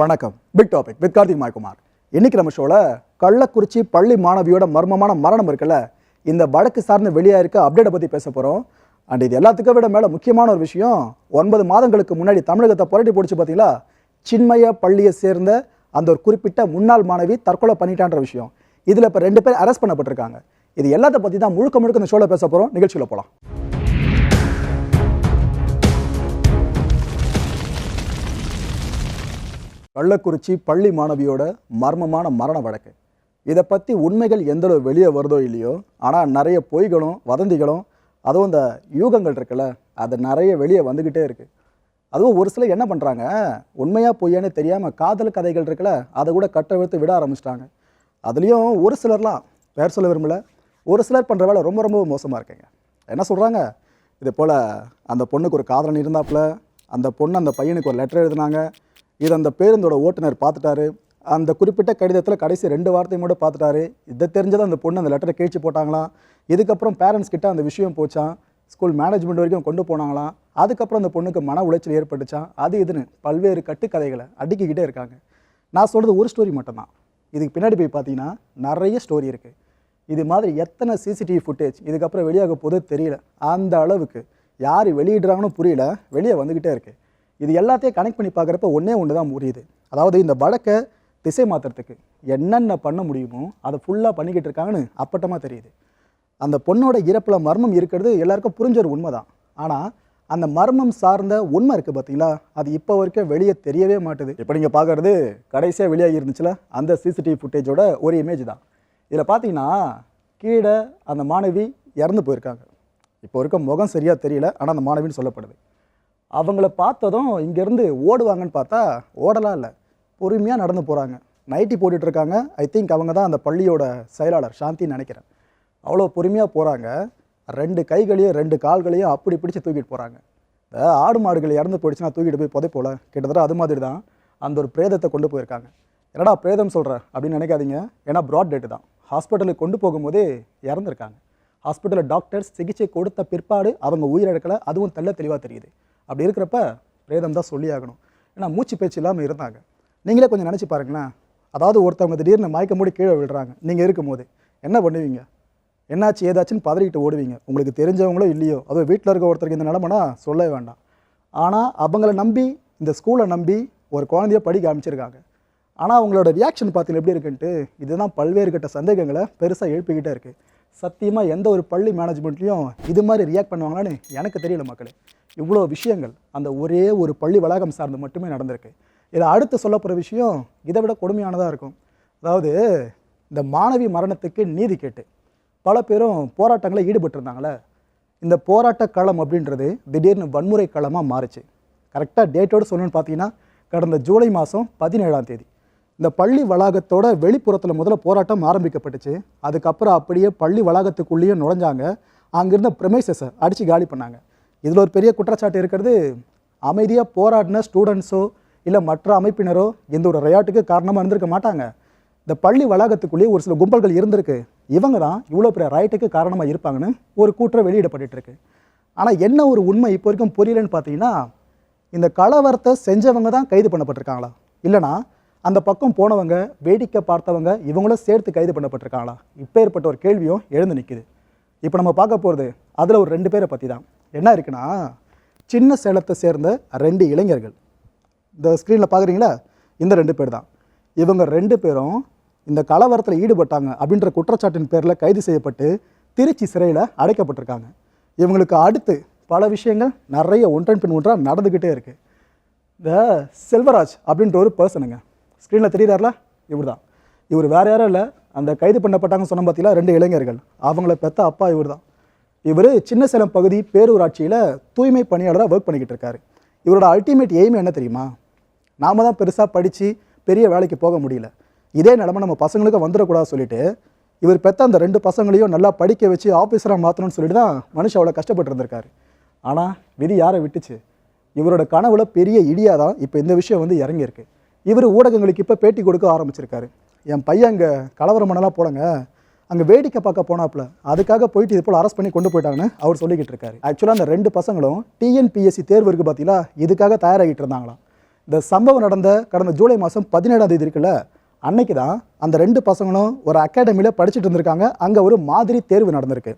வணக்கம். Big topic with Karthik Maikumar. இன்னைக்கு நம்ம ஷோவில் கள்ளக்குறிச்சி பள்ளி மாணவியோட மர்மமான மரணம் இருக்குல்ல? இந்த வழக்கு சார்ந்து வெளியாக இருக்க அப்டேட்டை பற்றி பேச போகிறோம் அண்ட் இது எல்லாத்துக்கும் விட மேலே முக்கியமான ஒரு விஷயம் ஒன்பது மாதங்களுக்கு முன்னாடி தமிழகத்தை புரட்டி பிடிச்சி பார்த்தீங்களா சின்மய பள்ளியை சேர்ந்த அந்த ஒரு குறிப்பிட்ட முன்னாள் மாணவி தற்கொலை பண்ணிட்டான்ற விஷயம். இதில் இப்போ ரெண்டு பேர் அரெஸ்ட் பண்ணப்பட்டிருக்காங்க. இது எல்லாத்த பற்றி தான் முழுக்க முழுக்க இந்த ஷோவில் பேச போகிறோம் நிகழ்ச்சியில் போகலாம் கள்ளக்குறிச்சி பள்ளி மாணவியோட மர்மமான மரண வழக்கு. இதை பற்றி உண்மைகள் எந்தளவு வெளியே வருதோ இல்லையோ ஆனால் நிறைய பொய்களும் வதந்திகளும் அதுவும் இந்த யூகங்கள் இருக்குல்ல அது நிறைய வெளியே வந்துக்கிட்டே இருக்குது அதுவும் ஒரு சிலர் என்ன பண்ணுறாங்க உண்மையாக பொய்யானே தெரியாமல் காதல் கதைகள் இருக்குல்ல அதை கூட கட்டவிழ்த்து விட ஆரம்பிச்சிட்டாங்க. அதுலேயும் ஒரு சிலர்லாம் பேர் சொல்ல விரும்பல ஒரு சிலர் பண்ணுற வேலை ரொம்ப ரொம்ப மோசமாக இருக்குங்க. என்ன சொல்கிறாங்க இது போல் அந்த பொண்ணுக்கு ஒரு காதலன் இருந்தாப்புல அந்த பொண்ணு அந்த பையனுக்கு ஒரு லெட்டர் எழுதினாங்க இது அந்த பேருந்தோட ஓட்டுநர் பார்த்துட்டாரு. அந்த குறிப்பிட்ட கடிதத்தில் கடைசி ரெண்டு வார்த்தையும் கூட பார்த்துட்டாரு. இதை தெரிஞ்சதை அந்த பொண்ணு அந்த லெட்டரை கிழிச்சு போட்டாங்களாம். இதுக்கப்புறம் பேரண்ட்ஸ் கிட்ட அந்த விஷயம் போச்சான் ஸ்கூல் மேனேஜ்மெண்ட் வரைக்கும் கொண்டு போனாங்களாம். அதுக்கப்புறம் அந்த பொண்ணுக்கு மன உளைச்சல் ஏற்பட்டுச்சான் அது இதுன்னு பல்வேறு கட்டுக்கதைகளை அடுக்கிக்கிட்டே இருக்காங்க. நான் சொல்கிறது ஒரு ஸ்டோரி மட்டும்தான். இதுக்கு பின்னாடி போய் பார்த்தீங்கன்னா நிறைய ஸ்டோரி இருக்குது இது மாதிரி எத்தனை சிசிடிவி ஃபுட்டேஜ் இதுக்கப்புறம் வெளியாக போதோ தெரியல. அந்த அளவுக்கு யார் வெளியிடுறாங்கன்னு புரியல. வெளியே வந்துக்கிட்டே இருக்குது இது எல்லாத்தையும் கனெக்ட் பண்ணி பார்க்குறப்ப ஒன்றே ஒன்று தான் முடியுது அதாவது இந்த வழக்கை திசை மாற்றுறதுக்கு என்னென்ன பண்ண முடியுமோ அதை ஃபுல்லாக பண்ணிக்கிட்டு இருக்காங்கன்னு அப்பட்டமாக தெரியுது. அந்த பொண்ணோட இறப்பில் மர்மம் இருக்கிறது எல்லாருக்கும் புரிஞ்ச ஒரு உண்மை தான் ஆனால் அந்த மர்மம் சார்ந்த உண்மை இருக்குது பார்த்தீங்களா அது இப்போ வரைக்கும் வெளியே தெரியவே மாட்டுது. இப்போ நீங்கள் பார்க்குறது கடைசியாக வெளியாகி இருந்துச்சுல அந்த சிசிடிவி ஃபுட்டேஜோட ஒரு இமேஜ் தான். இதில் பார்த்தீங்கன்னா கீழே அந்த மாணவி இறந்து போயிருக்காங்க. இப்போ இருக்க முகம் சரியாக தெரியல ஆனால் அந்த மாணவின்னு சொல்லப்படுது. அவங்கள பார்த்ததும் இங்கேருந்து ஓடுவாங்கன்னு பார்த்தா ஓடலாம் இல்லை. பொறுமையாக நடந்து போகிறாங்க நைட்டி போட்டுட்ருக்காங்க ஐ திங்க் அவங்க தான் அந்த பள்ளியோட செயலாளர் சாந்தின்னு நினைக்கிறேன். அவ்வளோ பொறுமையாக போகிறாங்க ரெண்டு கைகளையும் ரெண்டு கால்களையும் அப்படி பிடிச்சி தூக்கிட்டு போகிறாங்க இந்த ஆடு மாடுகள் இறந்து போயிடுச்சுன்னா தூக்கிட்டு போய் புதைப்போல. கிட்டத்தட்ட அது மாதிரி தான் அந்த ஒரு பிரேதத்தை கொண்டு போயிருக்காங்க. என்னடா பிரேதம் சொல்கிற அப்படின்னு நினைக்காதீங்க. ஏன்னா ப்ராட் டேட்டு தான். ஹாஸ்பிட்டலுக்கு கொண்டு போகும்போதே இறந்துருக்காங்க. ஹாஸ்பிட்டலில் டாக்டர்ஸ் சிகிச்சை கொடுத்த பிற்பாடு அவங்க உயிரிழக்கலை. அதுவும் தெல்ல தெளிவாக தெரியுது. அப்படி இருக்கிறப்ப பிரேதம் தான் சொல்லி ஆகணும். ஏன்னா மூச்சு பேச்சு இல்லாமல் இருந்தாங்க. நீங்களே கொஞ்சம் நினச்சி பாருங்களேன். அதாவது ஒருத்தவங்க திடீர்னு மயக்க மூடி கீழே விழுறாங்க. நீங்கள் இருக்கும்போது என்ன பண்ணுவீங்க? என்னாச்சு ஏதாச்சுன்னு பதறிக்கிட்டு ஓடுவீங்க. உங்களுக்கு தெரிஞ்சவங்களோ இல்லையோ அதுவும் வீட்டில் இருக்க ஒருத்தருக்கு இந்த நிலமனா சொல்லவே வேண்டாம். ஆனால் அவங்கள நம்பி இந்த ஸ்கூலை நம்பி ஒரு குழந்தைய படிக்க ஆரம்பிச்சிருக்காங்க ஆனால் அவங்களோட ரியாக்ஷன் பார்த்தீங்கன்னா எப்படி இருக்குன்ட்டு இதுதான் பல்வேறு கட்ட சந்தேகங்களை பெருசாக எழுப்பிக்கிட்டே இருக்குது சத்தியமாக எந்த ஒரு பள்ளி மேனேஜ்மெண்ட்லேயும் இது மாதிரி ரியாக்ட் பண்ணுவாங்களான்னு எனக்கு தெரியல மக்களே. இவ்வளோ விஷயங்கள் அந்த ஒரே ஒரு பள்ளி வளாகம் சார்ந்து மட்டுமே நடந்திருக்கு. இதை அடுத்து சொல்ல போகிற விஷயம் இதை விட கொடுமையானதாக இருக்கும். அதாவது இந்த மாணவி மரணத்துக்கு நீதி கேட்டு பல பேரும் போராட்டங்களில் ஈடுபட்டிருந்தாங்களே இந்த போராட்ட களம் அப்படின்றது திடீர்னு வன்முறை களமாக மாறுச்சு. கரெக்டாக டேட்டோடு சொல்லணும்னு பார்த்தீங்கன்னா கடந்த ஜூலை மாதம் பதினேழாம் தேதி. இந்த பள்ளி வளாகத்தோட வெளிப்புறத்தில் முதல்ல போராட்டம் ஆரம்பிக்கப்பட்டுச்சு. அதுக்கப்புறம் அப்படியே பள்ளி வளாகத்துக்குள்ளேயே நுழைஞ்சாங்க. அங்கிருந்த ப்ரெமைசஸை அடித்து காலி பண்ணாங்க. இதில் ஒரு பெரிய குற்றச்சாட்டு இருக்கிறது அமைதியாக போராடின ஸ்டூடெண்ட்ஸோ இல்லை மற்ற அமைப்பினரோ எந்த ஒரு ரையாட்டுக்கு காரணமாக இருந்திருக்க மாட்டாங்க. இந்த பள்ளி வளாகத்துக்குள்ளேயே ஒரு சில கும்பல்கள் இருந்திருக்கு. இவங்க தான் இவ்வளோ பெரிய ரைட்டுக்கு காரணமாக இருப்பாங்கன்னு ஒரு கூற்றம் வெளியிடப்பட்டுருக்கு ஆனால் என்ன ஒரு உண்மை இப்போ வரைக்கும் புரியலன்னு பார்த்தீங்கன்னா இந்த கலவரத்தை செஞ்சவங்க தான் கைது பண்ணப்பட்டிருக்காங்களா? இல்லைனா அந்த பக்கம் போனவங்க வேடிக்கை பார்த்தவங்க இவங்களும் சேர்த்து கைது பண்ணப்பட்டிருக்காங்களா? இப்போ ஏற்பட்ட ஒரு கேள்வியும் எழுந்து நிற்குது இப்போ நம்ம பார்க்க போகிறது அதில் ஒரு ரெண்டு பேரை பற்றி தான் என்ன இருக்குன்னா சின்ன சேலத்தை சேர்ந்த ரெண்டு இளைஞர்கள். இந்த ஸ்க்ரீனில் பார்க்குறீங்களா? இந்த ரெண்டு பேர் தான் இவங்க ரெண்டு பேரும் இந்த கலவரத்தில் ஈடுபட்டாங்க அப்படின்ற குற்றச்சாட்டின் பேரில் கைது செய்யப்பட்டு திருச்சி சிறையில் அடைக்கப்பட்டிருக்காங்க. இவங்களுக்கு அடுத்து பல விஷயங்கள் நிறைய ஒன்றன் பின் ஒன்றாக நடந்துக்கிட்டே இருக்குது இந்த செல்வராஜ் அப்படின்ற ஒரு பர்சனுங்க ஸ்க்ரீனில் தெரியுறாருல? இவர் தான் இவர் வேறு யாரும் இல்லை. அந்த கைது பண்ணப்பட்டாங்கன்னு சொன்ன பார்த்தீங்களா ரெண்டு இளைஞர்கள். அவங்கள பெற்ற அப்பா இவர் தான் இவர் சின்ன சேலம் பகுதி பேரூராட்சியில் தூய்மை பணியாளராக ஒர்க் பண்ணிக்கிட்டு இருக்காரு. இவரோட அல்டிமேட் எய்ம் என்ன தெரியுமா? நாம தான் பெருசாக படித்து பெரிய வேலைக்கு போக முடியல. இதே நிலமை நம்ம பசங்களுக்கு வந்துடக்கூடாது சொல்லிட்டு இவர் பெற்ற அந்த ரெண்டு பசங்களையும் நல்லா படிக்க வச்சு ஆஃபீஸராக மாற்றணும்னு சொல்லிட்டு தான் மனுஷன் அவ்வளோ கஷ்டப்பட்டு இருந்திருக்காரு. ஆனால் விதி யாரை விட்டுச்சு? இவரோட கனவுல பெரிய இடியாக தான் இப்போ இந்த விஷயம் வந்து இறங்கியிருக்கு. இவர் ஊடகங்களுக்கு இப்போ பேட்டி கொடுக்க ஆரம்பிச்சிருக்காரு. என் பையன் அங்கே கலவரம் பண்ணலாம் போலங்க. அங்கே வேடிக்கை பார்க்க போனாப்புல. அதுக்காக போயிட்டு இது போல் அரெஸ்ட் பண்ணி கொண்டு போயிட்டாங்கன்னு அவர் சொல்லிக்கிட்டு இருக்காரு. ஆக்சுவலாக அந்த ரெண்டு பசங்களும் டிஎன்பிஎஸ்சி தேர்வு இருக்குது பார்த்தீங்களா இதுக்காக தயாராகிட்டு இருந்தாங்களாம். இந்த சம்பவம் நடந்த கடந்த ஜூலை மாதம் பதினேழாம் தேதி இருக்குல்ல அன்னைக்கு தான் அந்த ரெண்டு பசங்களும் ஒரு அகாடமியில் படிச்சுட்டு இருந்திருக்காங்க. அங்கே ஒரு மாதிரி தேர்வு நடந்திருக்கு.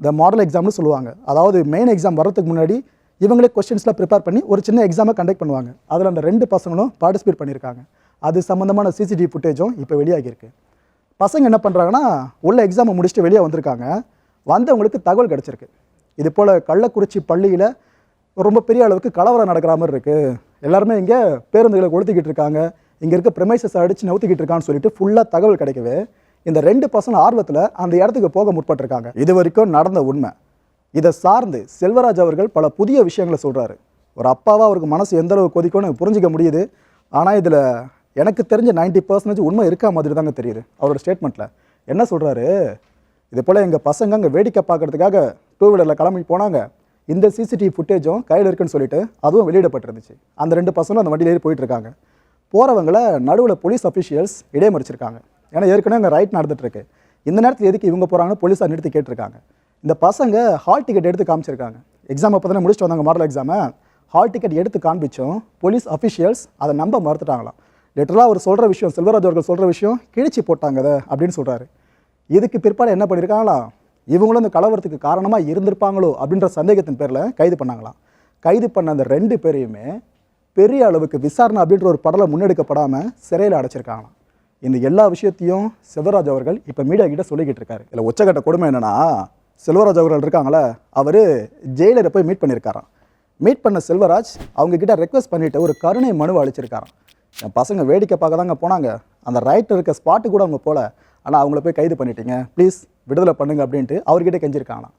இந்த மாடல் எக்ஸாம்னு சொல்லுவாங்க. அதாவது மெயின் எக்ஸாம் வர்றதுக்கு முன்னாடி இவங்களே கொஸ்டின்ஸ்லாம் ப்ரிப்பேர் பண்ணி ஒரு சின்ன எக்ஸாமை கண்டக்ட் பண்ணுவாங்க. அதில் அந்த ரெண்டு பசங்களும் பார்ட்டிசிபேட் பண்ணியிருக்காங்க. அது சம்மந்தமான சிசிடிவி ஃபுட்டேஜும் இப்போ வெளியாகியிருக்கு. பசங்க என்ன பண்ணுறாங்கன்னா உள்ள எக்ஸாமை முடிச்சுட்டு வெளியே வந்திருக்காங்க. வந்தவங்களுக்கு தகவல் கிடச்சிருக்கு. இது போல் கள்ளக்குறிச்சி பள்ளியில் ரொம்ப பெரிய அளவுக்கு கலவரம் நடக்கிற மாதிரி இருக்குது எல்லாருமே இங்கே பேருந்துகளை கொளுத்திக்கிட்டு இருக்காங்க. இங்கே இருக்க ப்ரெமைசஸ் அடித்து நவுத்திக்கிட்டு இருக்கான்னு சொல்லிட்டு ஃபுல்லாக தகவல் கிடைக்கவே இந்த ரெண்டு பசங்க ஆர்வத்தில் அந்த இடத்துக்கு போக முற்பட்டிருக்காங்க. இது வரைக்கும் நடந்த உண்மை. இதை சார்ந்து செல்வராஜ் அவர்கள் பல புதிய விஷயங்களை சொல்கிறாரு ஒரு அப்பாவாக அவருக்கு மனசு எந்த அளவு கொதிக்கும்னு புரிஞ்சிக்க முடியுது. ஆனால் இதில் எனக்கு தெரிஞ்ச 90% பர்சன்டேஜ் உண்மை இருக்கா மாதிரி தாங்க தெரியுது அவரோட ஸ்டேட்மெண்ட்டில் என்ன சொல்கிறாரு இது போல் எங்கள் பசங்க அங்கே வேடிக்கை பார்க்கறதுக்காக டூ வீலரில் கிளம்பி போனாங்க. இந்த சிசிடிவி ஃபுட்டேஜும் கையில் இருக்குன்னு சொல்லிட்டு அதுவும் வெளியிடப்பட்டிருந்துச்சு. அந்த ரெண்டு பசங்களும் அந்த வண்டியிலேயே போயிட்டுருக்காங்க. போகிறவங்களை நடுவில் போலீஸ் அஃபிஷியல்ஸ் இடைமறிச்சிருக்காங்க. ஏன்னா ஏற்கனவே அங்கே ரைட் நடந்துட்டுருக்கு இந்த நேரத்தில் எதுக்கு இவங்க போகிறாங்கன்னு போலீஸார் நிறுத்தி கேட்டிருக்காங்க. இந்த பசங்க ஹால் டிக்கெட் எடுத்து காமிச்சிருக்காங்க. எக்ஸாம் அப்போ தானே முடிச்சுட்டு வந்தாங்க மாடல் எக்ஸாமை ஹால் டிக்கெட் எடுத்து காண்பிச்சோம். போலீஸ் அஃபிஷியல்ஸ் அதை நம்ப மறுத்துட்டாங்களாம். லிட்டரலாக அவர் சொல்கிற விஷயம் செல்வராஜ் அவர்கள் சொல்கிற விஷயம் கிழிச்சு போட்டாங்க அதை அப்படின்னு சொல்கிறாரு இதுக்கு பிற்பாடு என்ன பண்ணியிருக்காங்களா இவங்களும் இந்த கலவரத்துக்கு காரணமாக இருந்திருப்பாங்களோ அப்படின்ற சந்தேகத்தின் பேரில் கைது பண்ணாங்களாம். கைது பண்ண அந்த ரெண்டு பேரையுமே பெரிய அளவுக்கு விசாரணை அப்படின்ற ஒரு படலை முன்னெடுக்கப்படாமல் சிறையில் அடைச்சிருக்காங்களாம். இந்த எல்லா விஷயத்தையும் செல்வராஜ் அவர்கள் இப்போ மீடியா கிட்ட சொல்லிக்கிட்டு இருக்காரு. இதில் உச்சகட்ட கொடுமை என்னென்னா செல்வராஜ் அவர்கள் இருக்காங்களே அவர் ஜெயிலரை போய் மீட் பண்ணியிருக்காராம் மீட் பண்ண செல்வராஜ் அவங்கக்கிட்ட ரெக்வஸ்ட் பண்ணிவிட்டு ஒரு கருணை மனுவை அளிச்சிருக்காராம். என் பசங்க வேடிக்கை பார்க்க தாங்க போனாங்க. அந்த ரைட்டில் இருக்க ஸ்பாட்டு கூட அவங்க போகல ஆனால் அவங்கள போய் கைது பண்ணிட்டீங்க. ப்ளீஸ் விடுதலை பண்ணுங்க அப்படின்ட்டு அவர்கிட்ட கெஞ்சிருக்காங்களாம்.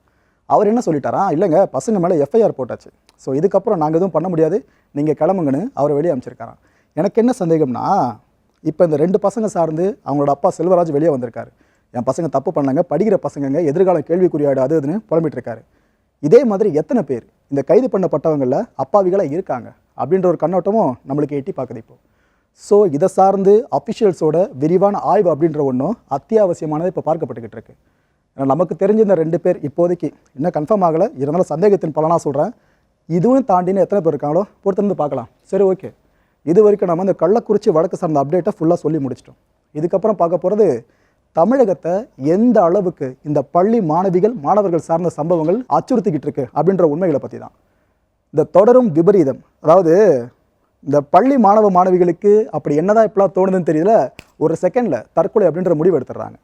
அவர் என்ன சொல்லிட்டாரா இல்லைங்க பசங்க மேலே எஃப்ஐஆர் போட்டாச்சு. ஸோ இதுக்கப்புறம் நாங்கள் எதுவும் பண்ண முடியாது. நீங்கள் கிளம்புங்கன்னு அவரை வெளியே அமைச்சிருக்காராம். எனக்கு என்ன சந்தேகம்னா இப்போ இந்த ரெண்டு பசங்க சார்ந்து அவங்களோட அப்பா செல்வராஜ் வெளியே வந்திருக்காரு. என் பசங்க தப்பு பண்ணாங்க படிக்கிற பசங்கங்க எதிர்கால கேள்விக்குறியாடு அது இதுன்னு இதே மாதிரி எத்தனை பேர் இந்த கைது பண்ணப்பட்டவங்களில் அப்பாவிகளாக இருக்காங்க அப்படின்ற ஒரு கண்ணோட்டமும் நம்மளுக்கு எட்டி பார்க்குது இப்போ. ஸோ இதை சார்ந்து அஃபிஷியல்ஸோட விரிவான ஆய்வு அப்படின்ற ஒன்றும் அத்தியாவசியமானது இப்போ பார்க்கப்பட்டுக்கிட்டு இருக்கு. ஏன்னா நமக்கு தெரிஞ்ச இந்த ரெண்டு பேர் இப்போதைக்கு இன்னும் கன்ஃபார்ம் ஆகலை இருந்தாலும் சந்தேகத்தின் பலனாக சொல்கிறேன் இதுவும் தாண்டின்னு எத்தனை பேர் இருக்காங்களோ பொறுத்திருந்து பார்க்கலாம். சரி ஓகே. இது வரைக்கும் நம்ம இந்த கள்ளக்குறிச்சி வழக்கு சார்ந்த அப்டேட்டை ஃபுல்லாக சொல்லி முடிச்சிட்டோம். இதுக்கப்புறம் பார்க்க போகிறது தமிழகத்தை எந்த அளவுக்கு இந்த பள்ளி மாணவிகள் மாணவர்கள் சார்ந்த சம்பவங்கள் அச்சுறுத்திக்கிட்டு இருக்கு அப்படின்ற உண்மைகளை பற்றி தான் இந்த தொடரும் விபரீதம். அதாவது இந்த பள்ளி மாணவ மாணவிகளுக்கு அப்படி என்னதான் இப்பெல்லாம் தோணுதுன்னு தெரியல. ஒரு செகண்டில் தற்கொலை அப்படின்ற முடிவு எடுத்துடுறாங்க.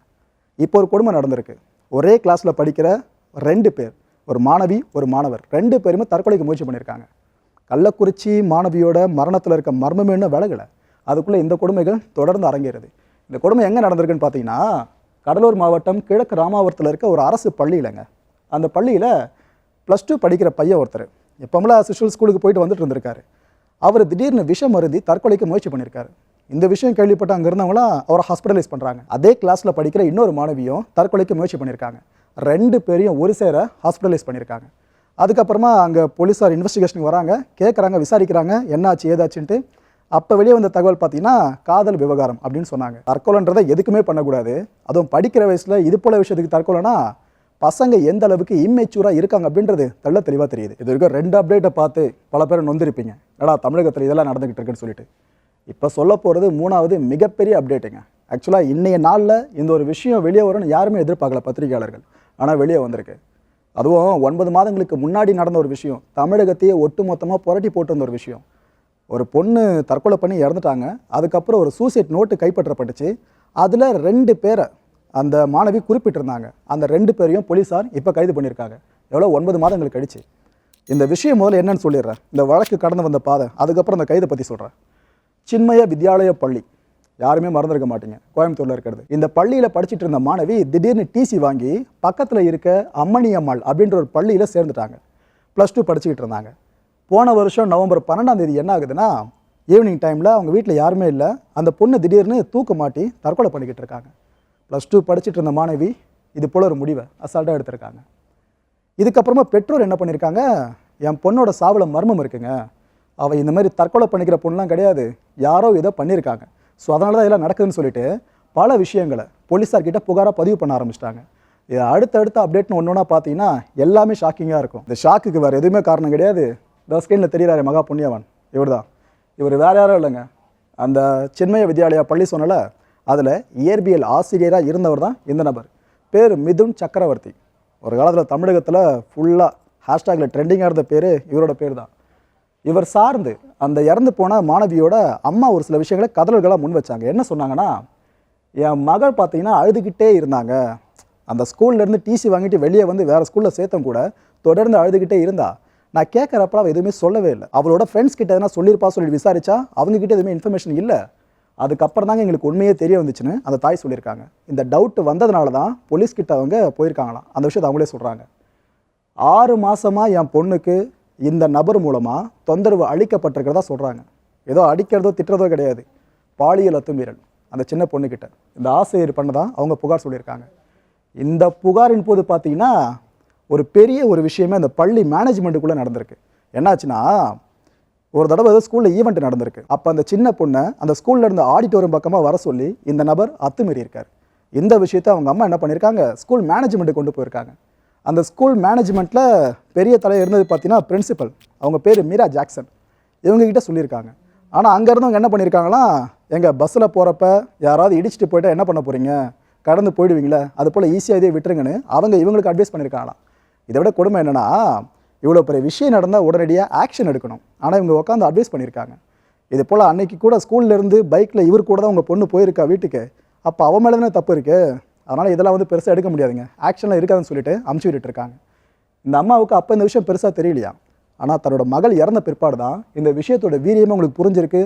இப்போ ஒரு கொடுமை நடந்திருக்கு. ஒரே கிளாஸில் படிக்கிற ரெண்டு பேர் ஒரு மாணவி ஒரு மாணவர் ரெண்டு பேருமே தற்கொலைக்கு முயற்சி பண்ணியிருக்காங்க. கள்ளக்குறிச்சி மாணவியோட மரணத்தில் இருக்க மர்மமேன்னு இன்னும் விலகலை. அதுக்குள்ளே இந்த கொடுமைகள் தொடர்ந்து அரங்கேறுது. இந்த கொடுமை எங்கே நடந்திருக்குன்னு பார்த்தீங்கன்னா கடலூர் மாவட்டம் கிழக்கு ராமாவரத்தில் இருக்க ஒரு அரசு பள்ளியிலங்க. அந்த பள்ளியில் ப்ளஸ் டூ படிக்கிற பையன் ஒருத்தர். எப்போமெல்லாம் சிஷுவல் ஸ்கூலுக்கு போயிட்டு வந்துட்டு இருந்திருக்காரு. அவர் திடீர்னு விஷம் அருந்தி தற்கொலைக்கு முயற்சி பண்ணியிருக்காரு இந்த விஷயம் கேள்விப்பட்டு அங்கே இருந்தவங்களாம் அவரை ஹாஸ்பிட்டலைஸ் பண்ணுறாங்க அதே கிளாஸில் படிக்கிற இன்னொரு மாணவியும் தற்கொலைக்கு முயற்சி பண்ணியிருக்காங்க ரெண்டு பேரையும் ஒரு சேர ஹாஸ்பிட்டலைஸ் பண்ணியிருக்காங்க அதுக்கப்புறமா அங்கே போலீஸார் இன்வெஸ்டிகேஷனுக்கு வராங்க. கேட்குறாங்க விசாரிக்கிறாங்க. என்னாச்சு ஏதாச்சுன்ட்டு அப்போ வெளியே வந்த தகவல் பார்த்தீங்கன்னா காதல் விவகாரம் அப்படின்னு சொன்னாங்க. தற்கொலைன்றதை எதுக்குமே பண்ணக்கூடாது. அதுவும் படிக்கிற வயசில் இது போல விஷயத்துக்கு தற்கொலைனா பசங்க எந்த அளவுக்கு இம்மெச்சூராக இருக்காங்க அப்படின்றது தெள்ள தெளிவாக தெரியுது. இது வரைக்கும் ரெண்டு அப்டேட்டை பார்த்து பல பேர் நொந்திருப்பீங்க. ஏடா தமிழகத்தில் இதெல்லாம் நடந்துகிட்டு இருக்குன்னு சொல்லிட்டு. இப்போ சொல்ல போகிறது மூணாவது மிகப்பெரிய அப்டேட்டுங்க ஆக்சுவலாக இன்றைய நாளில் இந்த ஒரு விஷயம் வெளியே வரும்னு யாருமே எதிர்பார்க்கல பத்திரிகையாளர்கள். ஆனால் வெளியே வந்திருக்கு. அதுவும் ஒன்பது மாதங்களுக்கு முன்னாடி நடந்த ஒரு விஷயம். தமிழகத்தையே ஒட்டுமொத்தமாக புரட்டி போட்டு வந்த ஒரு விஷயம். ஒரு பொண்ணு தற்கொலை பண்ணி இறந்துட்டாங்க. அதுக்கப்புறம் ஒரு சூசைட் நோட்டு கைப்பற்றப்பட்டுச்சு. அதில் ரெண்டு பேரை அந்த மாணவி குறிப்பிட்டிருந்தாங்க. அந்த ரெண்டு பேரையும் போலீஸார் இப்போ கைது பண்ணியிருக்காங்க. எவ்வளோ? ஒன்பது மாதங்கள் கழிச்சு. இந்த விஷயம் முதல்ல என்னன்னு சொல்லிடுறேன். இந்த வழக்கு கடந்து வந்த பாதை அதுக்கப்புறம் அந்த கைதை பற்றி சொல்கிறேன் சின்மய வித்யாலய பள்ளி. யாருமே மறந்துருக்க மாட்டீங்க. கோயம்புத்தூரில் இருக்கிறது. இந்த பள்ளியில் படிச்சுட்டு இருந்த மாணவி திடீர்னு டிசி வாங்கி பக்கத்தில் இருக்க அம்மணி அம்மாள் அப்படின்ற ஒரு பள்ளியில் சேர்ந்துட்டாங்க. ப்ளஸ் டூ படிச்சுக்கிட்டு இருந்தாங்க. போன வருஷம் நவம்பர் பன்னெண்டாம் தேதி என்ன ஆகுதுன்னா ஈவினிங் டைமில் அவங்க வீட்டில் யாருமே இல்லை. அந்த பொண்ணு திடீர்னு தூக்கு மாட்டி தற்கொலை பண்ணிக்கிட்டு இருக்காங்க. ப்ளஸ் டூ படிச்சுட்டு இருந்த மாணவி இது போல் ஒரு முடிவை அசால்ட்டாக எடுத்திருக்காங்க. இதுக்கப்புறமா பெற்றோர் என்ன பண்ணியிருக்காங்க என் பொண்ணோட சாவில் மர்மம் இருக்குங்க. அவள் இந்த மாதிரி தற்கொலை பண்ணிக்கிற பொண்ணுலாம் கிடையாது. யாரோ இதை பண்ணியிருக்காங்க ஸோ அதனால தான் இதெல்லாம் நடக்குதுன்னு சொல்லிட்டு பல விஷயங்களை போலீஸார்கிட்ட புகாராக பதிவு பண்ண ஆரம்பிச்சிட்டாங்க. இது அடுத்தடுத்த அப்டேட்னு ஒன்று ஒன்றா பார்த்தீங்கன்னா எல்லாமே ஷாக்கிங்காக இருக்கும். இந்த ஷாக்குக்கு வேறு எதுவுமே காரணம் கிடையாது. இந்த ஸ்க்ரீனில் தெரிகிறாரு மகா புண்ணியவன். இவர் தான் இவர் வேறு யாரும் இல்லைங்க. அந்த சின்மய வித்யாலயா பள்ளி சொன்னல அதில் இயற்பியல் ஆசிரியராக இருந்தவர் தான் இந்த நபர். பேர் மிதுன் சக்கரவர்த்தி. ஒரு காலத்தில் தமிழகத்தில் ஃபுல்லாக ஹேஷ்டாகில் ட்ரெண்டிங்காக இருந்த பேர் இவரோட பேர் தான் இவர் சார்ந்து அந்த இறந்து போன மாணவியோட அம்மா ஒரு சில விஷயங்களை கதல்களாக முன் வச்சாங்க. என்ன சொன்னாங்கன்னா என் மகள் பார்த்தீங்கன்னா அழுதுகிட்டே இருந்தாங்க. அந்த ஸ்கூல்லேருந்து டிசி வாங்கிட்டு வெளியே வந்து வேறு ஸ்கூலில் சேர்த்தம் கூட தொடர்ந்து அழுதுகிட்டே இருந்தா. நான் கேட்குறப்ப அவள் எதுவுமே சொல்லவே இல்லை. அவளோட ஃப்ரெண்ட்ஸ் கிட்ட எதனா சொல்லியிருப்பா சொல்லி விசாரிச்சா அவங்ககிட்ட எதுவுமே இன்ஃபர்மேஷன் இல்லை. அதுக்கப்புறம் தாங்க எங்களுக்கு உண்மையே தெரிய வந்துச்சுன்னு அந்த தாய் சொல்லியிருக்காங்க. இந்த டவுட் வந்ததுனால தான் போலீஸ் கிட்ட அவங்க போயிருக்காங்களாம். அந்த விஷயத்தை அவங்களே சொல்கிறாங்க ஆறு மாதமாக என் பொண்ணுக்கு இந்த நபர் மூலமாக தொந்தரவு அளிக்கப்பட்டிருக்கிறதா சொல்கிறாங்க ஏதோ அடிக்கிறதோ திட்டுறதோ கிடையாது. பாலியல் அத்துமீறல். அந்த சின்ன பொண்ணுக்கிட்ட இந்த ஆசிரியர் பண்ணதான் அவங்க புகார் சொல்லியிருக்காங்க. இந்த புகாரின் போது பார்த்தீங்கன்னா ஒரு பெரிய ஒரு விஷயமே அந்த பள்ளி மேனேஜ்மெண்ட்டுக்குள்ளே நடந்திருக்கு. என்னாச்சுன்னா ஒரு தடவை ஏதோ ஸ்கூலில் ஈவெண்ட் நடந்திருக்கு. அப்போ அந்த சின்ன பொண்ணை அந்த ஸ்கூலில் இருந்த ஆடிட்டோரியம் பக்கமாக வர சொல்லி இந்த நபர் அத்துமீறி இருக்கார். இந்த விஷயத்தை அவங்க அம்மா என்ன பண்ணியிருக்காங்க? ஸ்கூல் மேனேஜ்மெண்ட்டு கொண்டு போயிருக்காங்க. அந்த ஸ்கூல் மேனேஜ்மெண்ட்டில் பெரிய தலை இருந்தது பார்த்தீங்கன்னா பிரின்சிபல் அவங்க பேர் மீரா ஜாக்சன். இவங்ககிட்ட சொல்லியிருக்காங்க. ஆனால் அங்கே இருந்தவங்க என்ன பண்ணியிருக்காங்களா எங்கள் பஸ்ஸில் போகிறப்ப யாராவது இடிச்சிட்டு போயிட்டால் என்ன பண்ண போகிறீங்க கடந்து போயிடுவீங்களே. அது போல் ஈஸியாக இதே விட்டுருங்கன்னு அவங்க இவங்களுக்கு அட்வைஸ் பண்ணியிருக்காங்களாம். இதை விட கொடுமை என்னென்னா இவ்வளோ பெரிய விஷயம் நடந்தால் உடனடியாக ஆக்ஷன் எடுக்கணும். ஆனால் இவங்க உட்காந்து அட்வைஸ் பண்ணியிருக்காங்க. இது போல் அன்னைக்கு கூட ஸ்கூல்லேருந்து பைக்கில் இவர் கூட தான் உங்கள் பொண்ணு போயிருக்கா வீட்டுக்கு? அப்போ அவன் மேலே தானே தப்பு இருக்குது அதனால் இதெல்லாம் வந்து பெருசாக எடுக்க முடியாதுங்க. ஆக்ஷன்லாம் இருக்காதுன்னு சொல்லிட்டு அமுச்சு விட்டுட்டு இருக்காங்க இந்த அம்மாவுக்கு அப்போ இந்த விஷயம் பெருசாக தெரியலையா? ஆனால் தன்னோட மகள் இறந்த பிற்பாடு தான் இந்த விஷயத்தோட வீரியமே உங்களுக்கு புரிஞ்சிருக்கு.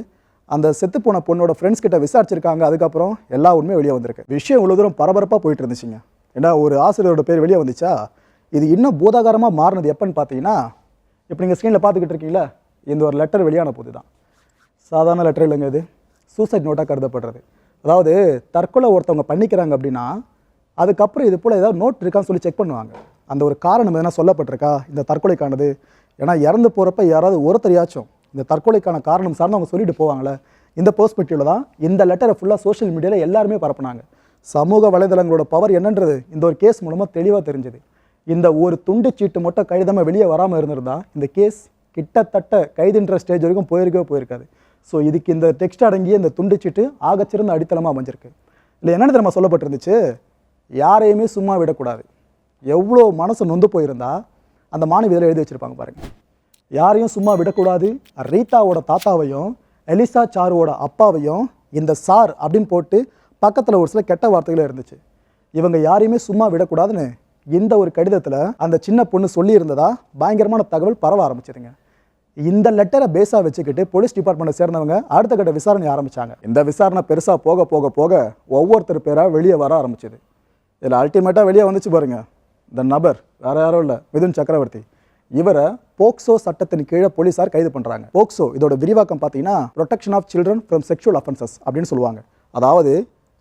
அந்த செத்துப்போன பொண்ணோட ஃப்ரெண்ட்ஸ் கிட்ட விசாரிச்சிருக்காங்க. அதுக்கப்புறம் எல்லா உண்மையும் வெளியே வந்திருக்கு. விஷயம் இவ்வளோ தூரம் பரபரப்பாக போயிட்டு இருந்துச்சுங்க. ஏன்னா ஒரு ஆசிரியரோட பேர் வெளியே வந்துச்சா? இது இன்னும் பூதாகாரமாக மாறினது எப்போன்னு பார்த்தீங்கன்னா இப்போ நீங்கள் ஸ்க்ரீனில் பார்த்துக்கிட்டு இருக்கீங்களா இந்த ஒரு லெட்டர் வெளியான போது தான். சாதாரண லெட்டர் இல்லைங்க இது. சூசைட் நோட்டாக கருதப்படுறது. அதாவது தற்கொலை ஒருத்தவங்க பண்ணிக்கிறாங்க அப்படின்னா அதுக்கப்புறம் இது போல் ஏதாவது நோட் இருக்கான்னு சொல்லி செக் பண்ணுவாங்க. அந்த ஒரு காரணம் எதனா சொல்லப்பட்டிருக்கா? இந்த தற்கொலைக்கானது. ஏன்னா இறந்து போகிறப்ப யாராவது ஒருத்தரையாச்சும் இந்த தற்கொலைக்கான காரணம் சார்ந்து அவங்க சொல்லிட்டு போவாங்களே இந்த பெர்ஸ்பெக்டிவில் தான் இந்த லெட்டரை ஃபுல்லாக சோஷியல் மீடியாவில் எல்லாருமே பரப்புனாங்க. சமூக வலைதளங்களோட பவர் என்னன்றது இந்த ஒரு கேஸ் மூலமாக தெளிவாக தெரிஞ்சுது. இந்த ஒரு துண்டு சீட்டு மட்டும் கைதமாக வெளியே வராமல் இருந்திருந்தா இந்த கேஸ் கிட்டத்தட்ட கைதுன்ற ஸ்டேஜ் வரைக்கும் போயிருக்கவே போயிருக்காது. ஸோ இதுக்கு இந்த டெக்ஸ்ட் அடங்கிய இந்த துண்டு சீட்டு ஆகச்சிறந்த அடித்தளமாக அமைஞ்சிருக்கு. இல்லை என்னென்னு தெரியுமா சொல்லப்பட்டிருந்துச்சு? யாரையுமே சும்மா விடக்கூடாது. எவ்வளோ மனசு நொந்து போயிருந்தா அந்த மாணவி இதில் எழுதி வச்சுருப்பாங்க பாருங்கள் யாரையும் சும்மா விடக்கூடாது. ரீதாவோட தாத்தாவையும் எலிசா சாருவோட அப்பாவையும் இந்த சார் அப்படின்னு போட்டு பக்கத்தில் ஒரு சில கெட்ட வார்த்தைகள் இருந்துச்சு. இவங்க யாரையுமே சும்மா விடக்கூடாதுன்னு இந்த ஒரு கடிதத்தில் அந்த சின்ன பொண்ணு சொல்லியிருந்ததா பயங்கரமான தகவல் பரவ ஆரம்பிச்சிதுங்க. இந்த லெட்டரை பேஸாக வச்சுக்கிட்டு போலீஸ் டிபார்ட்மெண்ட்டை சேர்ந்தவங்க அடுத்த கட்ட விசாரணை ஆரம்பிச்சாங்க. இந்த விசாரணை பெருசாக போக போக போக ஒவ்வொருத்தர் பேராக வெளியே வர ஆரம்பிச்சது. இதில் அல்டிமேட்டாக வெளியே வந்துச்சு பாருங்க. இந்த நபர் வேற யாரும் இல்லை. மிதுன் சக்கரவர்த்தி. இவரை போக்சோ சட்டத்தின் கீழே போலீஸார் கைது பண்ணுறாங்க போக்சோ இதோட விரிவாக்கம் பார்த்தீங்கன்னா protection of children from sexual offences அப்படின்னு சொல்லுவாங்க. அதாவது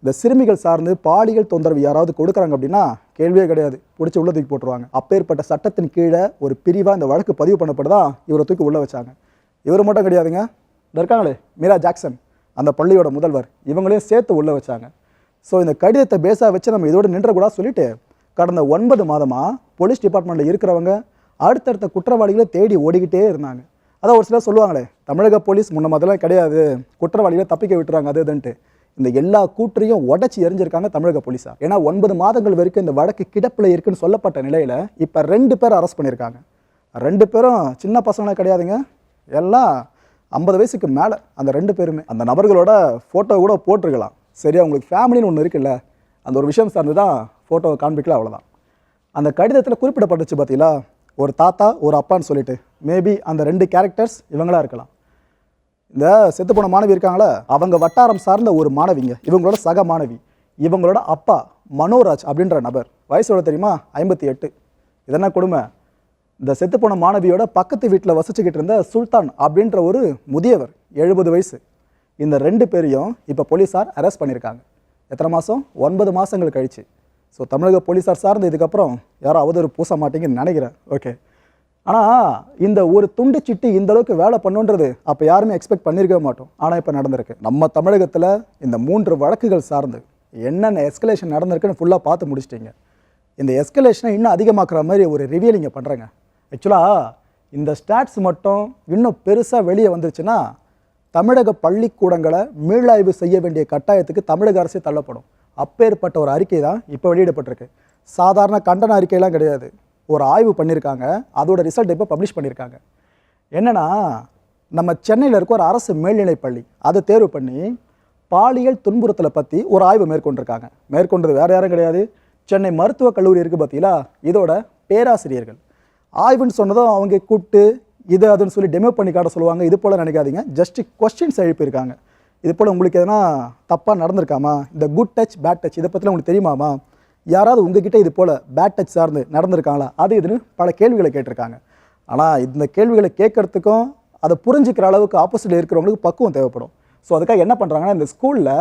இந்த சிறுமிகள் சார்ந்து பாலியல் தொந்தரவு யாராவது கொடுக்குறாங்க அப்படின்னா கேள்வியே கிடையாது. பிடிச்சி உள்ள தூக்கி போட்டுருவாங்க. அப்பேற்பட்ட சட்டத்தின் கீழே ஒரு பிரிவாக இந்த வழக்கு பதிவு பண்ணப்படுதா இவரை தூக்கி உள்ளே வச்சாங்க. இவர் மட்டும் கிடையாதுங்க. இருக்காங்களே மீரா ஜாக்சன் அந்த பள்ளியோட முதல்வர். இவங்களையும் சேர்த்து உள்ளே வச்சாங்க. ஸோ இந்த கடிதத்தை பேஸாக வச்சு நம்ம இதோடு நின்றக்கூடாது சொல்லிட்டு கடந்த ஒன்பது மாதமாக போலீஸ் டிபார்ட்மெண்ட்டில் இருக்கிறவங்க அடுத்தடுத்த குற்றவாளிகளை தேடி ஓடிக்கிட்டே இருந்தாங்க. அதான் ஒரு சிலர் சொல்லுவாங்களே தமிழக போலீஸ் முன்ன மாதிரிலாம் கிடையாது. குற்றவாளிகளை தப்பிக்க விட்டுறாங்க அது இதுன்ட்டு. இந்த எல்லா கூற்றையும் உடச்சி எரிஞ்சிருக்காங்க தமிழக போலீஸார் ஏன்னா ஒன்பது மாதங்கள் வரைக்கும் இந்த வழக்கு கிடப்பில் இருக்குன்னு சொல்லப்பட்ட நிலையில் இப்போ ரெண்டு பேர் அரெஸ்ட் பண்ணியிருக்காங்க. ரெண்டு பேரும் சின்ன பசங்களே கிடையாதுங்க. எல்லாம் ஐம்பது வயசுக்கு மேலே அந்த ரெண்டு பேருமே. அந்த நபர்களோட ஃபோட்டோ கூட போட்டிருக்கலாம். சரியா? உங்களுக்கு ஃபேமிலின்னு ஒன்று இருக்குல்ல. அந்த ஒரு விஷயம் சார்ந்து தான் ஃபோட்டோவை காண்பிக்கல அவ்வளோதான் அந்த கடிதத்தில் குறிப்பிடப்பட்டுச்சு பார்த்தீங்களா ஒரு தாத்தா ஒரு அப்பான்னு சொல்லிட்டு. மேபி அந்த ரெண்டு கேரக்டர்ஸ் இவங்களா இருக்கலாம். இந்த செத்து போன மாணவி இருக்காங்களா? அவங்க வட்டாரம் சார்ந்த ஒரு மாணவிங்க. இவங்களோட சக மாணவி. இவங்களோட அப்பா மனோராஜ் அப்படின்ற நபர். வயசோட தெரியுமா? ஐம்பத்தி எட்டு. இதென்ன கொடுமை? இந்த செத்து போன மாணவியோட பக்கத்து வீட்டில் வசிச்சுக்கிட்டு இருந்த சுல்தான் அப்படின்ற ஒரு முதியவர் எழுபது வயசு. இந்த ரெண்டு பேரையும் இப்போ போலீஸார் அரெஸ்ட் பண்ணியிருக்காங்க எத்தனை மாதம் ஒன்பது மாதங்கள் கழிச்சு. ஸோ தமிழக போலீஸார் சார்ந்து இதுக்கப்புறம் யாரும் அவதூறு பூச மாட்டீங்கன்னு நினைக்கிறேன். ஓகே ஆனால் இந்த ஒரு துண்டு சிட்டி இந்த அளவுக்கு வேலை பண்ணுன்றது அப்போ யாருமே எக்ஸ்பெக்ட் பண்ணியிருக்கவே மாட்டோம். ஆனால் இப்போ நடந்திருக்கு. நம்ம தமிழகத்தில் இந்த மூன்று வழக்குகள் சார்ந்து என்னென்ன எஸ்கலேஷன் நடந்திருக்குன்னு ஃபுல்லாக பார்த்து முடிச்சிட்டிங்க. இந்த எஸ்கலேஷனை இன்னும் அதிகமாக்குற மாதிரி ஒரு ரிவியலிங்க பண்ணுறேங்க ஆக்சுவலாக இந்த ஸ்டாட்ஸ் மட்டும் இன்னும் பெருசாக வெளியே வந்துருச்சுன்னா தமிழக பள்ளிக்கூடங்களை மீளாய்வு செய்ய வேண்டிய கட்டாயத்துக்கு தமிழக அரசே தள்ளப்படும். அப்பேற்பட்ட ஒரு அறிக்கை தான் இப்போ வெளியிடப்பட்டிருக்கு. சாதாரண கண்டன அறிக்கையெல்லாம் கிடையாது. ஒரு ஆய்வு பண்ணியிருக்காங்க அதோட ரிசல்ட் இப்போ பப்ளிஷ் பண்ணியிருக்காங்க என்னென்னா நம்ம சென்னையில் இருக்க ஒரு அரசு மேல்நிலைப் பள்ளி அதை தேர்வு பண்ணி பாலியல் துன்புறுத்தலை பற்றி ஒரு ஆய்வு மேற்கொண்டிருக்காங்க. மேற்கொண்டது வேறு யாரும் கிடையாது. சென்னை மருத்துவக் கல்லூரி இருக்குது பார்த்தீங்களா இதோட பேராசிரியர்கள். ஆய்வுன்னு சொன்னதும் அவங்க கூப்பிட்டு இது அதுன்னு சொல்லி டெமோ பண்ணி காட்ட சொல்லுவாங்க. இது போல் நினைக்காதீங்க. ஜஸ்ட் கொஸ்டின்ஸ் எழுப்பியிருக்காங்க இது போல் உங்களுக்கு எதனா தப்பாக நடந்திருக்காமா? இந்த குட் டச் பேட் டச் இதை பற்றிலாம் உங்களுக்கு தெரியுமாமா? யாராவது உங்ககிட்ட இது போல் பேட் டச் சார்ந்து நடந்திருக்காங்களா? அது இதுன்னு பல கேள்விகளை கேட்டிருக்காங்க. ஆனால் இந்த கேள்விகளை கேட்கறதுக்கும் அதை புரிஞ்சுக்கிற அளவுக்கு ஆப்போசிட்டில் இருக்கிறவங்களுக்கு பக்குவம் தேவைப்படும். ஸோ அதுக்காக என்ன பண்ணுறாங்கன்னா இந்த ஸ்கூலில்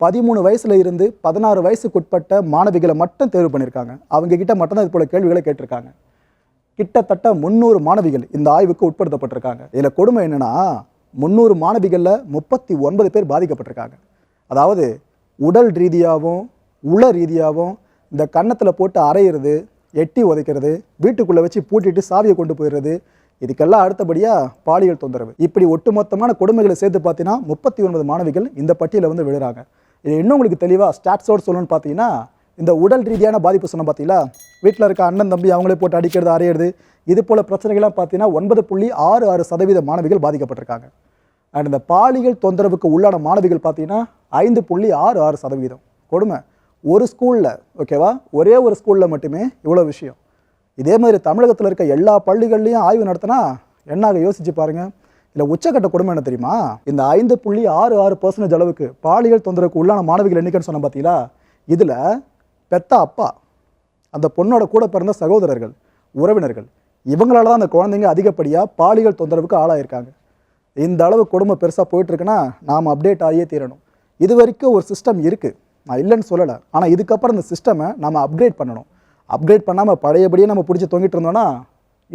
பதிமூணு வயசுல இருந்து பதினாறு வயசுக்குட்பட்ட மாணவிகளை மட்டும் தேர்வு பண்ணியிருக்காங்க. அவங்க கிட்ட மட்டும்தான் இது போல் கேள்விகளை கேட்டிருக்காங்க. கிட்டத்தட்ட முந்நூறு மாணவிகள் இந்த ஆய்வுக்கு உட்படுத்தப்பட்டிருக்காங்க. இதில் கொடுமை என்னென்னா முந்நூறு மாணவிகளில் முப்பத்தி ஒன்பது பேர் பாதிக்கப்பட்டிருக்காங்க. அதாவது உடல் ரீதியாகவும் உள ரீதியாகவும் இந்த கன்னத்தில் போட்டு அரையிறது எட்டி உதைக்கிறது வீட்டுக்குள்ளே வச்சு பூட்டிட்டு சாவியை கொண்டு போயிடுறது இதுக்கெல்லாம் அடுத்தபடியாக பாலியல் தொந்தரவு. இப்படி ஒட்டுமொத்தமான கொடுமைகளை சேர்த்து பார்த்தீங்கன்னா முப்பத்தி ஒன்பது மாணவிகள் இந்த பட்டியலில் வந்து விழுறாங்க. இது இன்னும் உங்களுக்கு தெளிவாக ஸ்டாட்ஸோடு சொல்லணும்னு பார்த்தீங்கன்னா இந்த உடல் ரீதியான பாதிப்பு சொன்ன பார்த்தீங்களா? வீட்டில் இருக்க அண்ணன் தம்பி அவங்களே போட்டு அடிக்கிறது அறையிறது இது போல் பிரச்சனைகள்லாம் பார்த்தீங்கன்னா ஒன்பது புள்ளி ஆறு ஆறு சதவீத மாணவிகள் பாதிக்கப்பட்டிருக்காங்க. அண்ட் இந்த பாலியல் தொந்தரவுக்கு உள்ளான மாணவிகள் பார்த்தீங்கன்னா ஐந்து புள்ளி ஆறு ஆறு சதவீதம். கொடுமை. ஒரு ஸ்கூலில் ஓகேவா ஒரே ஒரு ஸ்கூலில் மட்டுமே இவ்வளோ விஷயம். இதே மாதிரி தமிழகத்தில் இருக்க எல்லா பள்ளிகள்லையும் ஆய்வு நடத்தினா என்னாக யோசிச்சு பாருங்க. இல்லை உச்சக்கட்ட கொடுமை என்ன தெரியுமா? இந்த ஐந்து புள்ளி ஆறு ஆறு பர்சன்டேஜ் அளவுக்கு பாலியல் தொந்தரவுக்கு உள்ளான மாணவிகள் எண்ணிக்கைன்னு சொன்ன பார்த்தீங்களா இதில் பெத்த அப்பா அந்த பொண்ணோட கூட பிறந்த சகோதரர்கள் உறவினர்கள் இவங்களால தான் அந்த குழந்தைங்க அதிகப்படியாக பாலியல் தொந்தரவுக்கு ஆளாயிருக்காங்க. இந்த அளவு கொடுமை பெருசாக போயிட்டுருக்குன்னா நாம் அப்டேட் ஆகியே தீரணும். இது வரைக்கும் ஒரு சிஸ்டம் இருக்குது நான் இல்லைன்னு சொல்லலை. ஆனால் இதுக்கப்புறம் இந்த சிஸ்டமை நம்ம அப்கிரேட் பண்ணணும். அப்கிரேட் பண்ணாமல் பழையபடியே நம்ம பிடிச்சி தொங்கிட்டு இருந்தோம்னா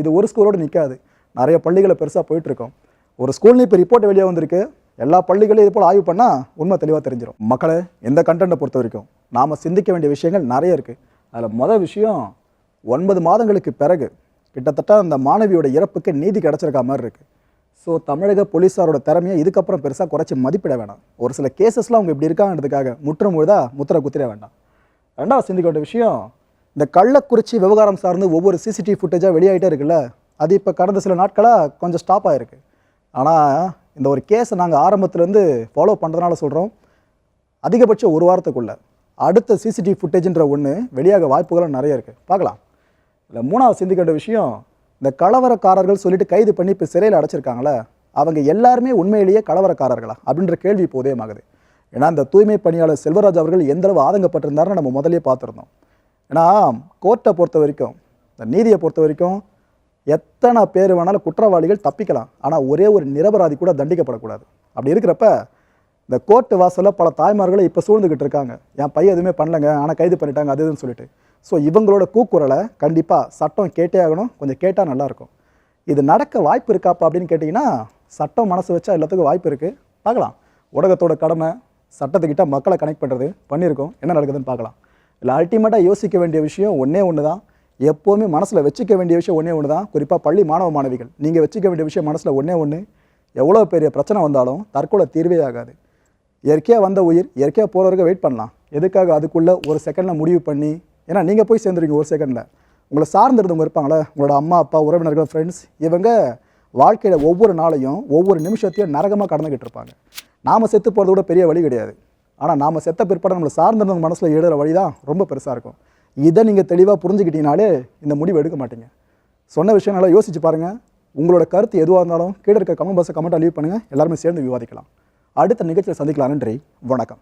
இது ஒரு ஸ்கூலோடு நிற்காது நிறைய பள்ளிகளை பெருசாக போயிட்டுருக்கோம் ஒரு ஸ்கூல்னு இப்போ ரிப்போர்ட் வெளியே வந்திருக்கு. எல்லா பள்ளிகளையும் இது போல் ஆய்வு பண்ணால் உண்மை தெளிவாக தெரிஞ்சிடும் மக்களை எந்த கண்டென்ட்டை பொறுத்த வரைக்கும் நாம் சிந்திக்க வேண்டிய விஷயங்கள் நிறைய இருக்குது அதில் மொதல் விஷயம் ஒன்பது மாதங்களுக்கு பிறகு கிட்டத்தட்ட அந்த மாணவியோட இறப்புக்கு நீதி கிடச்சிருக்க மாதிரி இருக்குது ஸோ தமிழக போலீஸாரோட திறமையை இதுக்கப்புறம் பெருசாக குறைச்சி மதிப்பிட வேண்டாம் ஒரு சில கேசஸ்லாம் அவங்க இப்படி இருக்காங்கிறதுக்காக முற்றும் முழுதா முத்திரை குத்திர வேண்டாம். ரெண்டாவது சிந்திக்க வேண்டிய விஷயம் இந்த கள்ளக்குறிச்சி விவகாரம் சார்ந்து ஒவ்வொரு சிசிடிவி ஃபுட்டேஜாக வெளியாகிட்டே இருக்குல்ல அது இப்போ கடந்த சில நாட்களாக கொஞ்சம் ஸ்டாப் ஆகிருக்கு ஆனால் இந்த ஒரு கேஸை நாங்கள் ஆரம்பத்துலேருந்து ஃபாலோ பண்ணுறதுனால சொல்கிறோம் அதிகபட்சம் ஒரு வாரத்துக்குள்ள அடுத்த சிசிடிவி ஃபுட்டேஜ்ன்ற ஒன்று வெளியாக வாய்ப்புகளும் நிறைய இருக்குது பார்க்கலாம். இல்லை மூணாவது சிந்திக்க வேண்டிய விஷயம் இந்த கலவரக்காரர்கள் சொல்லிட்டு கைது பண்ணி இப்போ சிறையில் அடைச்சிருக்காங்களே? அவங்க எல்லாருமே உண்மையிலேயே கலவரக்காரர்களா? அப்படின்ற கேள்வி இப்போ உதயமாகுது. ஏன்னா இந்த தூய்மை பணியாளர் செல்வராஜ் அவர்கள் எந்தளவு ஆதங்கப்பட்டிருந்தாருன்னு நம்ம முதலே பார்த்துருந்தோம். ஏன்னா கோர்ட்டை பொறுத்த வரைக்கும் இந்த நீதியை பொறுத்த வரைக்கும் எத்தனை பேர் வேணாலும் குற்றவாளிகள் தப்பிக்கலாம். ஆனால் ஒரே ஒரு நிரபராதி கூட தண்டிக்கப்படக்கூடாது. அப்படி இருக்கிறப்ப இந்த கோர்ட்டு வாசலில் பல தாய்மார்களை இப்போ சூழ்ந்துக்கிட்டு இருக்காங்க. என் பையன் எதுவுமே பண்ணலங்க ஆனால் கைது பண்ணிட்டாங்க அது இதுன்னு சொல்லிட்டு. ஸோ இவங்களோட கூக்குரலை கண்டிப்பாக சட்டம் கேட்டே ஆகணும். கொஞ்சம் கேட்டால் நல்லாயிருக்கும். இது நடக்க வாய்ப்பு இருக்காப்பா அப்படின்னு கேட்டிங்கன்னா சட்டம் மனசு வச்சா எல்லாத்துக்கும் வாய்ப்பு இருக்குது பார்க்கலாம். ஊடகத்தோட கடமை சட்டத்துக்கிட்ட மக்களை கனெக்ட் பண்ணுறது பண்ணியிருக்கோம். என்ன நடக்குதுன்னு பார்க்கலாம். இல்லை அல்டிமேட்டாக யோசிக்க வேண்டிய விஷயம் ஒன்றே ஒன்று தான் எப்போவுமே மனசில் வச்சுக்க வேண்டிய விஷயம் ஒன்றே ஒன்று தான் குறிப்பாக பள்ளி மாணவ மாணவிகள். நீங்கள் வச்சுக்க வேண்டிய விஷயம் மனசில் ஒன்றே ஒன்று எவ்வளோ பெரிய பிரச்சனை வந்தாலும் தற்கொலை தீர்வே ஆகாது. இயற்கையாக வந்த உயிர் இயற்கையாக போகிற வரைக்கும் வெயிட் பண்ணலாம். எதுக்காக அதுக்குள்ளே ஒரு செகண்டில் முடிவு பண்ணி ஏன்னா நீங்கள் போய் சேர்ந்துருக்கீங்க ஒரு செகண்டில் உங்களை சார்ந்திருந்தவங்க இருப்பாங்களே உங்களோட அம்மா அப்பா உறவினர்கள் ஃப்ரெண்ட்ஸ் இவங்க வாழ்க்கையில் ஒவ்வொரு நாளையும் ஒவ்வொரு நிமிஷத்தையும் நரகமாக கடந்துக்கிட்டு இருப்பாங்க. நாம் செத்து போகிறது கூட பெரிய வழி கிடையாது. ஆனால் நாம் செத்த பிற்பாடு நம்மளை சார்ந்திருந்தவங்க மனசில் எழுதுகிற வழி தான் ரொம்ப பெருசாக இருக்கும். இதை நீங்கள் தெளிவாக புரிஞ்சுக்கிட்டீங்கனாலே இந்த முடிவு எடுக்க மாட்டீங்க. சொன்ன விஷயம் நல்லா யோசிச்சு பாருங்கள் உங்களோட கருத்து எதுவாக இருந்தாலும் கீழே இருக்க கமெண்ட் பாக்ஸை கமெண்ட்டாக லீவ் பண்ணுங்கள் எல்லாருமே சேர்ந்து விவாதிக்கலாம். அடுத்த நிகழ்ச்சியில் சந்திக்கலாம். நன்றி. வணக்கம்.